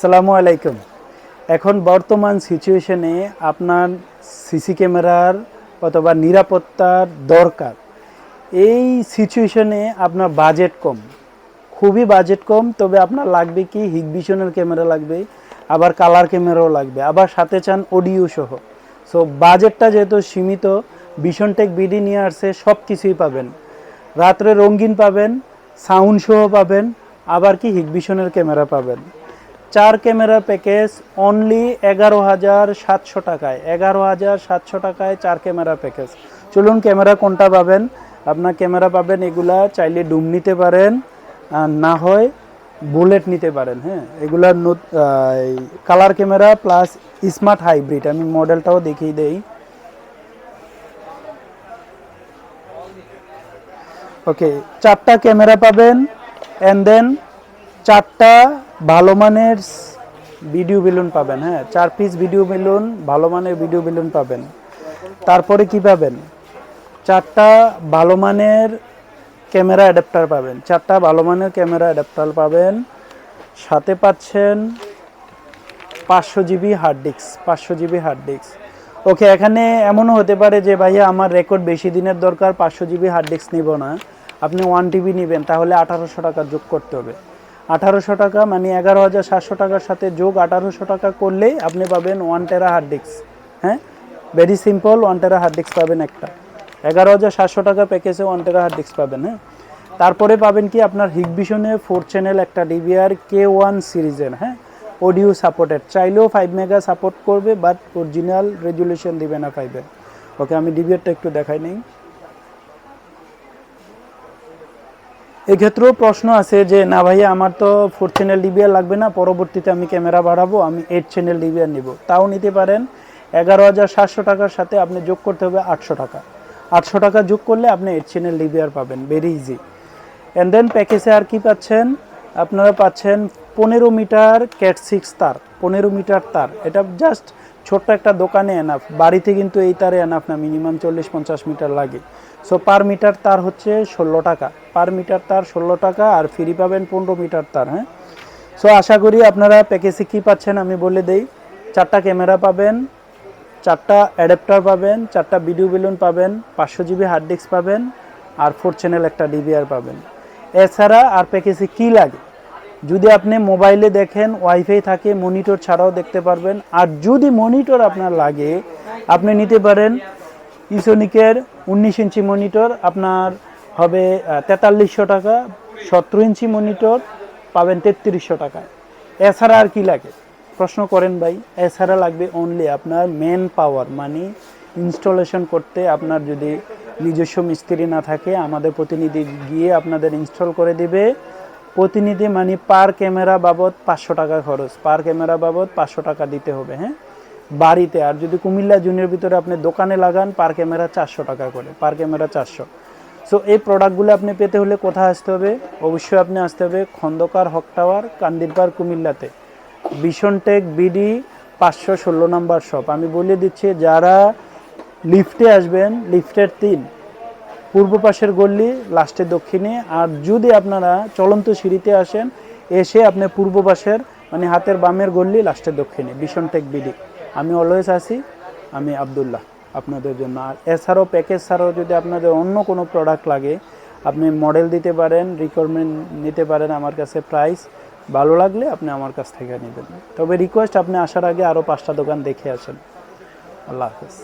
সালামু আলাইকুম। এখন বর্তমান সিচুয়েশনে আপনার সিসি ক্যামেরার অথবা নিরাপত্তার দরকার। এই সিচুয়েশনে আপনার বাজেট কম। খুবই বাজেট কম, তবে আপনার লাগবে কি? হিগভিশনের ক্যামেরা লাগবে, আবার কালার ক্যামেরাও লাগবে, আবার সাথে চান অডিও সহ। সো বাজেটটা যেহেতু সীমিত ভীষণ টেক বিডি নিয়ে আসছে সব কিছুই পাবেন। রাত্রে রঙিন পাবেন সাউন্ড সহ পাবেন, আবার কি? হিগভিশনের ক্যামেরা পাবেন। চার ক্যামেরা প্যাকেজ অনলি এগারো হাজার সাতশো টাকায়, এগারো হাজার সাতশো টাকায় চার ক্যামেরা প্যাকেজ। চলুন ক্যামেরা কোনটা পাবেন? আপনার ক্যামেরা পাবেন এগুলা, চাইলে ডুম নিতে পারেন, আর না হয় বুলেট নিতে পারেন হ্যাঁ? এগুলার colour camera plus smart hybrid আমি মডেলটাও দেখিয়ে দেই। ওকে চারটা ক্যামেরা পাবেন অ্যান্ড দেন চারটা ভালো মানের ভিডিও বেলুন পাবেন হ্যাঁ? চার পিস ভিডিও বেলুন, ভালো মানের ভিডিও বেলুন পাবেন। তারপরে কি পাবেন? চারটা ভালো মানের ক্যামেরা অ্যাডাপ্টার পাবেন। চারটা ভালো মানের ক্যামেরা অ্যাডাপ্টার পাবেন। সাথে পাচ্ছেন পাঁচশো জিবি হার্ড ডিস্ক পাঁচশো জিবি হার্ড ডিস্ক ওকে, এখানে এমনও হতে পারে যে, ভাইয়া, আমার রেকর্ড বেশি দিনের দরকার, পাঁচশো জিবি হার্ড ডিস্ক নিব না। আপনি ওয়ান টিবি নেবেন, তাহলে আঠারোশো টাকা যোগ করতে হবে। আঠারোশো টাকা মানে এগারো হাজার সাতশো টাকার সাথে যোগ আঠারোশো টাকা করলেই আপনি পাবেন ওয়ান টেরা হার্ড ডিস্ক হ্যাঁ? Very simple one tera hard disk পাবেন একটা। এগারো হাজার সাতশো টাকা প্যাকেজে ওয়ান টেরা হার্ড ডিস্ক পাবেন হ্যাঁ? তারপরে পাবেন কি আপনার হিগভিশনে ফোর চ্যানেল একটা ডিভিআর কে ওয়ান সিরিজের হ্যাঁ? অডিও সাপোর্টেড চাইলেও ফাইভ মেগা সাপোর্ট করবে বাট অরিজিনাল রেজুলেশন দিবে না ফাইভের ওকে আমি ডিভিআরটা একটু দেখাই নেই। এক্ষেত্রেও প্রশ্ন আছে যে, না ভাইয়া, আমার তো ফোর চ্যানেল ডিবিআর লাগবে না, পরবর্তীতে আমি ক্যামেরা বাড়াবো, আমি এইট চ্যানেল ডিবিআর নিব। তাও নিতে পারেন। এগারো হাজার সাতশো টাকার সাথে আপনি যোগ করতে হবে আটশো টাকা। আটশো টাকা যোগ করলে আপনি এইট চ্যানেল ডিবিআর পাবেন ভেরি ইজি অ্যান্ড দেন প্যাকেজে আর কি পাচ্ছেন? আপনারা পাচ্ছেন পনেরো মিটার ক্যাট সিক্স তার, পনেরো মিটার তার। এটা জাস্ট ছোট্ট একটা দোকানে এনাফ বাড়িতে কিন্তু এই তারে এনাফ না মিনিমাম চল্লিশ পঞ্চাশ মিটার লাগে। সো পার মিটার তার হচ্ছে ষোলো টাকা। পার মিটার তার ষোলো টাকা আর ফ্রি পাবেন পনেরো মিটার তার হ্যাঁ? সো আশা করি আপনারা প্যাকেজে কী পাচ্ছেন আমি বলে দেই। চারটা ক্যামেরা পাবেন, চারটা অ্যাডাপ্টার পাবেন, চারটা ভিডিও বেলুন পাবেন, পাঁচশো জিবি হার্ড ডিস্ক পাবেন, আর ফোর চ্যানেল একটা ডিভিআর পাবেন। এছাড়া আর প্যাকেজে কী লাগে? যদি আপনি মোবাইলে দেখেন ওয়াইফাই থাকে মনিটর ছাড়াও দেখতে পারবেন। আর যদি মনিটর আপনার লাগে, আপনি নিতে পারেন ইসোনিকের উনিশ ইঞ্চি মনিটর আপনার হবে তেতাল্লিশশো টাকা, সতেরো ইঞ্চি মনিটর পাবেন তেত্রিশশো টাকা। এছাড়া আর কি লাগে? প্রশ্ন করেন ভাই, এছাড়া লাগবে অনলি আপনার মেন পাওয়ার মানে ইনস্টলেশন করতে আপনার যদি নিজস্ব মিস্ত্রি না থাকে, আমাদের প্রতিনিধি গিয়ে আপনাদের ইনস্টল করে দিবে। প্রতিনিধি মানে পার ক্যামেরা বাবদ পাঁচশো টাকা খরচ। পার ক্যামেরা বাবদ পাঁচশো টাকা দিতে হবে হ্যাঁ? বাড়িতে, আর যদি কুমিল্লা জুনের ভিতরে আপনি দোকানে লাগান পার ক্যামেরা চারশো টাকা করে পার ক্যামেরা চারশো। সো এই প্রোডাক্টগুলো আপনি পেতে হলে কোথায় আসতে হবে? অবশ্যই আপনি আসতে হবে খন্দকার হক টাওয়ার, কান্দিরপাড় কুমিল্লাতে। ভীষণ টেক বিডি পাঁচশো ষোলো নাম্বার শপ আমি বলে দিচ্ছি, যারা লিফটে আসবেন লিফটের তিন পূর্ব পাশের গল্লি লাস্টে দক্ষিণে। আর যদি আপনারা চলন্ত সিঁড়িতে আসেন, এসে আপনি পূর্ব পাশের মানে হাতের বামের গল্লি লাস্টে দক্ষিণে, ভীষণ টেক বিডি। আমি অলওয়েজ আসি আমি আবদুল্লাহ আপনাদের জন্য। আর এছাড়াও প্যাকেজ ছাড়াও যদি আপনাদের অন্য কোনো প্রোডাক্ট লাগে, আপনি মডেল দিতে পারেন রিকোয়ারমেন্ট নিতে পারেন আমার কাছে প্রাইস ভালো লাগলে আপনি আমার কাছ থেকে নেবেন। তবে রিকোয়েস্ট আপনি আসার আগে আরও পাঁচটা দোকান দেখে আসেন। আল্লাহ হাফেজ।